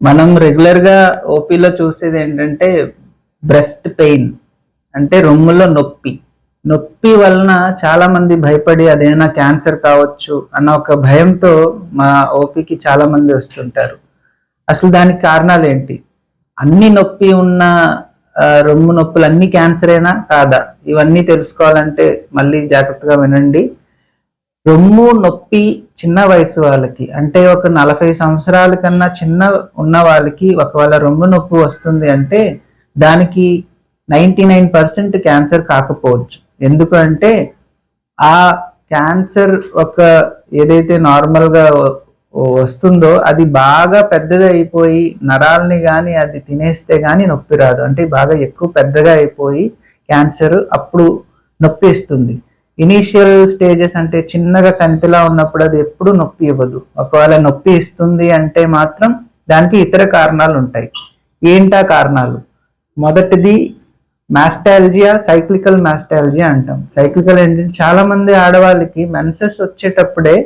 మనం రెగ్యులర్గా ఓపీలో చూసేది ఏంటంటే బ్రెస్ట్ పెయిన్ అంటే రొమ్ములో నొప్పి. నొప్పి వలన చాలా మంది భయపడి అదేనా క్యాన్సర్ కావచ్చు అన్న ఒక భయంతో మా ఓపీకి చాలా మంది వస్తుంటారు. అసలు దానికి కారణాలు ఏంటి? అన్ని నొప్పి ఉన్న రొమ్ము నొప్పులు అన్ని క్యాన్సరేనా కాదా? ఇవన్నీ తెలుసుకోవాలంటే మళ్ళీ జాగ్రత్తగా వినండి. రొమ్ము నొప్పి చిన్న వయసు వాళ్ళకి. అంటే ఒక నలభై సంవత్సరాల కన్నా చిన్న ఉన్న వాళ్ళకి ఒకవేళ రొమ్ము నొప్పి వస్తుంది అంటే దానికి నైంటీ నైన్ పర్సెంట్ క్యాన్సర్ కాకపోవచ్చు. ఎందుకంటే ఆ క్యాన్సర్ ఒక ఏదైతే నార్మల్గా వస్తుందో అది బాగా పెద్దది అయిపోయి నరాలని కానీ అది తినేస్తే కానీ నొప్పి రాదు. అంటే బాగా ఎక్కువ పెద్దగా అయిపోయి క్యాన్సర్ అప్పుడు నొప్పి ఇస్తుంది. ఇనీషియల్ స్టేజెస్ అంటే చిన్నగా కంతిలా ఉన్నప్పుడు అది ఎప్పుడు నొప్పి ఇవ్వదు. ఒకవేళ నొప్పి ఇస్తుంది అంటే మాత్రం దానికి ఇతర కారణాలు ఉంటాయి. ఏంటా కారణాలు? మొదటిది మాస్టాలజియా సైక్లికల్ మాస్టాలజియా అంటాం. సైక్లికల్ ఏంటంటే చాలా మంది ఆడవాళ్ళకి మెన్సెస్ వచ్చేటప్పుడే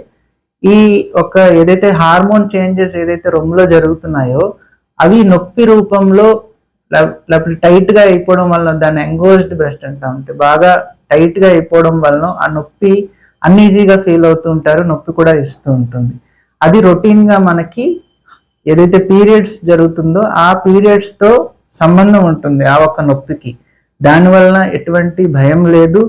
ఈ ఒక ఏదైతే హార్మోన్ చేంజెస్ ఏదైతే రొమ్ములో జరుగుతున్నాయో అవి నొప్పి రూపంలో లేకపోతే టైట్గా అయిపోవడం వల్ల దాన్ని ఎంగోజ్డ్ బ్రెస్ట్ అంటాం. అంటే బాగా టైట్గా అయిపోవడం వలన ఆ నొప్పి అన్ఈజీగా ఫీల్ అవుతూ ఉంటారు నొప్పి కూడా ఇస్తూ ఉంటుంది. అది రొటీన్గా మనకి ఏదైతే పీరియడ్స్ జరుగుతుందో ఆ పీరియడ్స్తో సంబంధం ఉంటుంది ఆ ఒక్క నొప్పికి. దాని వలన ఎటువంటి భయం లేదు.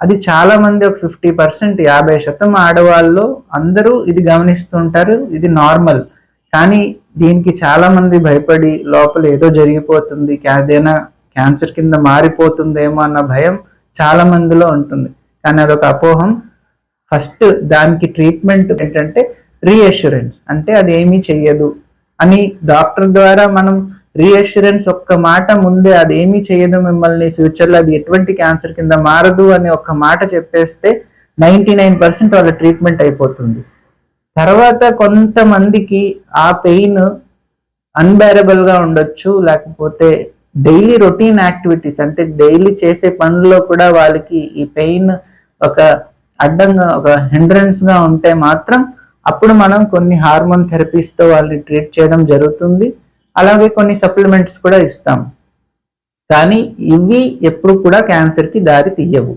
అది చాలా మంది ఒక ఫిఫ్టీ పర్సెంట్ యాభై శాతం ఆడవాళ్ళు అందరూ ఇది గమనిస్తుంటారు ఇది నార్మల్. కానీ దీనికి చాలా మంది భయపడి లోపల ఏదో జరిగిపోతుంది ఏదైనా క్యాన్సర్ కింద మారిపోతుందేమో అన్న భయం చాలా మందిలో ఉంటుంది. కానీ అదొక అపోహం. ఫస్ట్ దానికి ట్రీట్మెంట్ ఏంటంటే రీఅష్యూరెన్స్ అంటే అది ఏమీ చెయ్యదు అని డాక్టర్ ద్వారా మనం రీఅష్యూరెన్స్ ఒక్క మాట ముందే అది ఏమీ చేయదు మిమ్మల్ని ఫ్యూచర్లో అది ఎటువంటి క్యాన్సర్ కింద మారదు అని ఒక్క మాట చెప్పేస్తే నైంటీ నైన్ పర్సెంట్ వాళ్ళ ట్రీట్మెంట్ అయిపోతుంది. తర్వాత కొంతమందికి ఆ పెయిన్ అన్బేరబుల్గా ఉండొచ్చు లేకపోతే డైలీ రొటీన్ యాక్టివిటీస్ అంటే డైలీ చేసే పనుల్లో కూడా వాళ్ళకి ఈ పెయిన్ ఒక అడ్డంగా ఒక హిండ్రన్స్గా ఉంటే మాత్రం అప్పుడు మనం కొన్ని హార్మోన్ థెరపీస్తో వాళ్ళని ట్రీట్ చేయడం జరుగుతుంది. అలాగే కొన్ని సప్లిమెంట్స్ కూడా ఇస్తాం. కానీ ఇవి ఎప్పుడు కూడా క్యాన్సర్కి దారి తీయవు.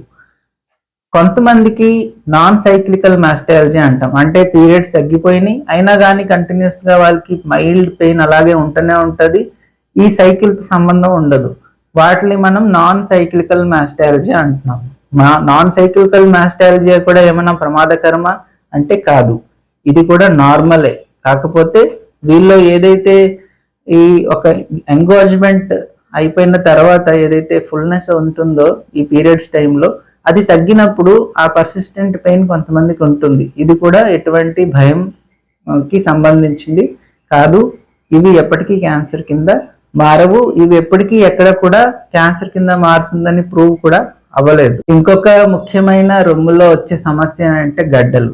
కొంతమందికి నాన్ సైక్లికల్ మాస్టాలజీ అంటాం. అంటే పీరియడ్స్ తగ్గిపోయినాయి అయినా కానీ కంటిన్యూస్గా వాళ్ళకి మైల్డ్ పెయిన్ అలాగే ఉంటూనే ఉంటుంది. ఈ సైకిల్ సంబంధం ఉండదు. వాటిని మనం నాన్ సైక్లికల్ మాస్టాలజీ అంటున్నాం. మా నాన్ సైక్లికల్ మాస్టాలజీ కూడా ఏమైనా ప్రమాదకరమా? అంటే కాదు. ఇది కూడా నార్మలే. కాకపోతే వీళ్ళు ఏదైతే ఈ ఒక ఎంగోజ్మెంట్ అయిపోయిన తర్వాత ఏదైతే ఫుల్నెస్ ఉంటుందో ఈ పీరియడ్స్ టైంలో అది తగ్గినప్పుడు ఆ పర్సిస్టెంట్ పెయిన్ కొంతమందికి ఉంటుంది. ఇది కూడా ఎటువంటి భయంకి సంబంధించింది కాదు. ఇవి ఎప్పటికీ క్యాన్సర్ కింద మారవు. ఇవి ఎప్పటికీ ఎక్కడ కూడా క్యాన్సర్ కింద మారుతుందని ప్రూవ్ కూడా అవ్వలేదు. ఇంకొక ముఖ్యమైన రొమ్ములో వచ్చే సమస్య అంటే గడ్డలు.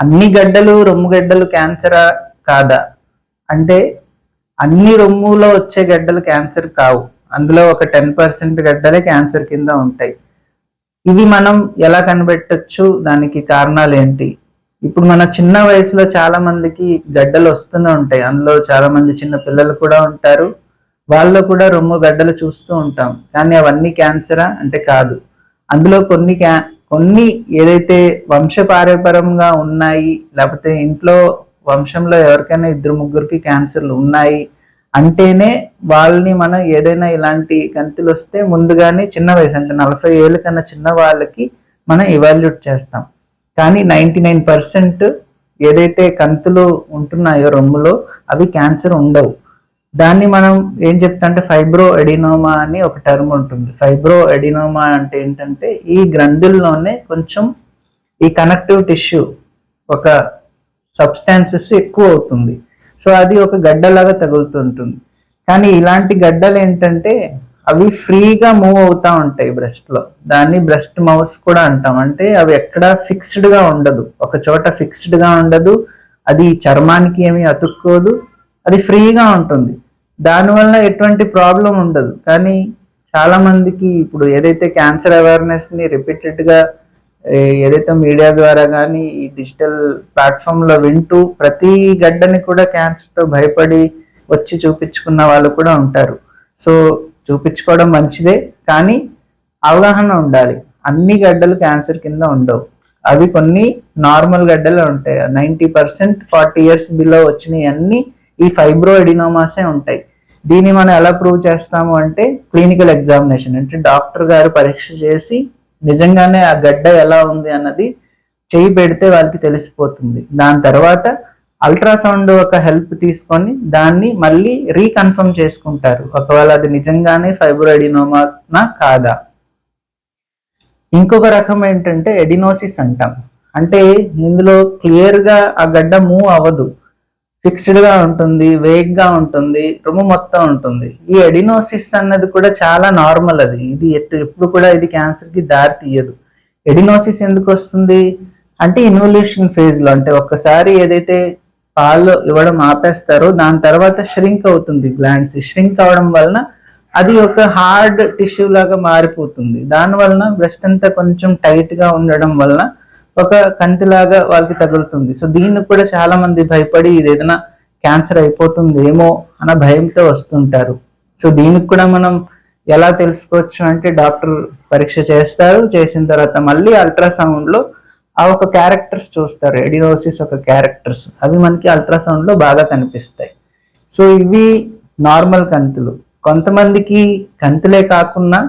అన్ని గడ్డలు రొమ్ము గడ్డలు క్యాన్సరా కాదా? అంటే అన్ని రొమ్ములో వచ్చే గడ్డలు క్యాన్సర్ కావు. అందులో ఒక టెన్ పర్సెంట్ గడ్డలే క్యాన్సర్ కింద ఉంటాయి. ఇవి మనం ఎలా కనిపెట్టచ్చు? దానికి కారణాలు ఏంటి? ఇప్పుడు మన చిన్న వయసులో చాలా మందికి గడ్డలు వస్తూనే ఉంటాయి. అందులో చాలా మంది చిన్న పిల్లలు కూడా ఉంటారు. వాళ్ళు కూడా రొమ్ము గడ్డలు చూస్తూ ఉంటాం. కానీ అవన్నీ క్యాన్సరా? అంటే కాదు. అందులో కొన్ని క్యా కొన్ని ఏదైతే వంశపారపరంగా ఉన్నాయి లేకపోతే ఇంట్లో వంశంలో ఎవరికైనా ఇద్దరు ముగ్గురికి క్యాన్సర్లు ఉన్నాయి అంటేనే వాళ్ళని మనం ఏదైనా ఇలాంటి కంతులు వస్తే ముందుగానే చిన్న వయసు అంటే నలభై ఏళ్ళ కన్నా చిన్న వాళ్ళకి మనం ఇవాల్యుయేట్ చేస్తాం. కానీ నైంటీ నైన్ పర్సెంట్ ఏదైతే కంతులు ఉంటున్నాయో రొమ్ములో అవి క్యాన్సర్ ఉండవు. దాన్ని మనం ఏం చెప్తా అంటే ఫైబ్రో ఎడినోమా అని ఒక టర్మ్ ఉంటుంది. ఫైబ్రో ఎడినోమా అంటే ఏంటంటే ఈ గ్రంథుల్లోనే కొంచెం ఈ కనెక్టివ్ టిష్యూ ఒక సబ్స్టాన్సెస్ ఎక్కువ అవుతుంది. సో అది ఒక గడ్డలాగా తగులుతుంటుంది. కానీ ఇలాంటి గడ్డలు ఏంటంటే అవి ఫ్రీగా మూవ్ అవుతా ఉంటాయి బ్రెస్ట్లో దాన్ని బ్రెస్ట్ మౌస్ కూడా అంటాం. అంటే అవి ఎక్కడ ఫిక్స్డ్గా ఉండదు. ఒక చోట ఫిక్స్డ్గా ఉండదు. అది చర్మానికి ఏమీ అతుక్కోదు. అది ఫ్రీగా ఉంటుంది. దానివల్ల ఎటువంటి ప్రాబ్లం ఉండదు. కానీ చాలా మందికి ఇప్పుడు ఏదైతే క్యాన్సర్ అవేర్నెస్ని ఏదైతే మీడియా ద్వారా కానీ ఈ డిజిటల్ ప్లాట్ఫామ్లో వింటూ ప్రతి గడ్డని కూడా క్యాన్సర్తో భయపడి వచ్చి చూపించుకున్న వాళ్ళు కూడా ఉంటారు. సో చూపించుకోవడం మంచిదే. కానీ అవగాహన ఉండాలి. అన్ని గడ్డలు క్యాన్సర్ కింద ఉండవు. అవి కొన్ని నార్మల్ గడ్డలు ఉంటాయి. Ninety percent forty years below వచ్చినవి అన్నీ ఈ ఫైబ్రో ఎడినోమాసే ఉంటాయి. దీన్ని మనం ఎలా ప్రూవ్ చేస్తాము అంటే క్లినికల్ ఎగ్జామినేషన్ అంటే డాక్టర్ గారు పరీక్ష చేసి నిజంగానే ఆ గడ్డ ఎలా ఉంది అన్నది చేయి పెడితే వాళ్ళకి తెలిసిపోతుంది. దాని తర్వాత అల్ట్రాసౌండ్ ఒక హెల్ప్ తీసుకొని దాన్ని మళ్ళీ రీకన్ఫర్మ్ చేసుకుంటారు. ఒకవేళ అది నిజంగానే ఫైబ్రోఎడినోమానా కాదా? ఇంకొక రకం ఏంటంటే ఎడినోసిస్ అంటాం. అంటే ఇందులో క్లియర్గా ఆ గడ్డ మూవ్ అవ్వదు. ఫిక్స్డ్గా ఉంటుంది వేగ్గా ఉంటుంది రొమ్ము మొత్తం ఉంటుంది. ఈ ఎడినోసిస్ అన్నది కూడా చాలా నార్మల్ అది. ఇది ఎట్టు ఎప్పుడు కూడా ఇది క్యాన్సర్కి దారి తీయదు. ఎడినోసిస్ ఎందుకు వస్తుంది? అంటే ఇన్వల్యూషన్ ఫేజ్లో అంటే ఒక్కసారి ఏదైతే పాలు ఇవ్వడం ఆపేస్తారో దాని తర్వాత ష్రింక్ అవుతుంది గ్లాండ్స్ ష్రింక్ అవడం వలన అది ఒక హార్డ్ టిష్యూ లాగా మారిపోతుంది. దాని వలన బ్రెస్ట్ అంతా కొంచెం టైట్గా ఉండడం వలన ఒక కంటిలాగా వాళ్ళకి తగులుతుంది. సో దీనికి కూడా చాలా మంది భయపడి ఇది ఏదైనా క్యాన్సర్ అయిపోతుందేమో అన్న భయంతో వస్తుంటారు. సో దీనికి కూడా మనం ఎలా తెలుసుకోవచ్చు అంటే డాక్టర్ పరీక్ష చేస్తారు. చేసిన తర్వాత మళ్ళీ అల్ట్రాసౌండ్లో ఆ ఒక క్యారెక్టర్స్ చూస్తారు. ఎడినోసిస్ ఒక క్యారెక్టర్స్. అవి మనకి అల్ట్రాసౌండ్లో బాగా కనిపిస్తాయి. సో ఇవి నార్మల్ కంతులు. కొంతమందికి కంతులే కాకుండా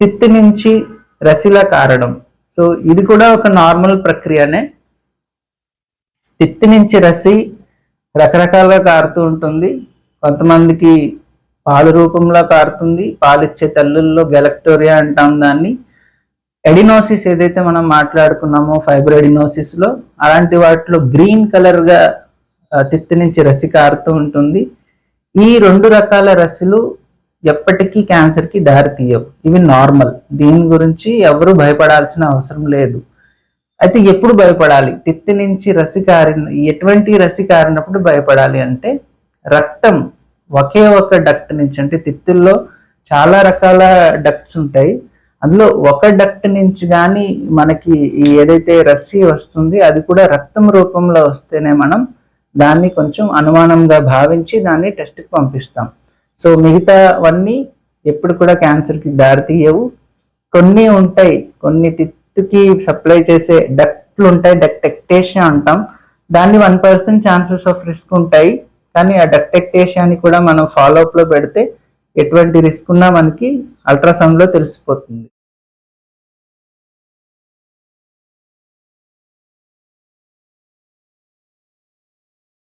తిత్తి నుంచి రసిలా కారడం. సో ఇది కూడా ఒక నార్మల్ ప్రక్రియనే. తిత్తి నుంచి రసి రకరకాలుగా కారుతూ ఉంటుంది. కొంతమందికి పాలు రూపంలో కారుతుంది. పాలిచ్చే తల్లుల్లో గెలక్టోరియా అంటాం దాన్ని. ఎడినోసిస్ ఏదైతే మనం మాట్లాడుకున్నామో ఫైబర్ ఎడినోసిస్లో అలాంటి వాటిలో గ్రీన్ కలర్గా తిత్తి నుంచి రసి కారుతూ ఉంటుంది. ఈ రెండు రకాల రసిలు ఎప్పటికీ క్యాన్సర్కి దారి తీయవు. ఇవి నార్మల్ దీని గురించి ఎవరు భయపడాల్సిన అవసరం లేదు. అయితే ఎప్పుడు భయపడాలి? తిత్తి నుంచి రసి కారిన ఎటువంటి రసి కారినప్పుడు భయపడాలి అంటే రక్తం ఒకే ఒక డక్ట్ నుంచి అంటే తిత్తుల్లో చాలా రకాల డక్ట్స్ ఉంటాయి. అందులో ఒక డక్ట్ నుంచి కానీ మనకి ఏదైతే రస్సీ వస్తుంది అది కూడా రక్తం రూపంలో వస్తేనే మనం దాన్ని కొంచెం అనుమానంగా భావించి దాన్ని టెస్ట్కి పంపిస్తాం. సో మిగతావన్నీ ఎప్పుడు కూడా క్యాన్సర్కి దారితీయవు. కొన్ని ఉంటాయి కొన్ని తిత్తుకి సప్లై చేసే డక్ట్లు ఉంటాయి డక్టెక్టేషియా అంటాం. దాన్ని one percent chances of risk ఉంటాయి. కానీ ఆ డక్టెక్టేషియాని కూడా మనం ఫాలోఅప్లో పెడితే ఎటువంటి రిస్క్ ఉన్నా మనకి అల్ట్రాసౌండ్లో తెలిసిపోతుంది.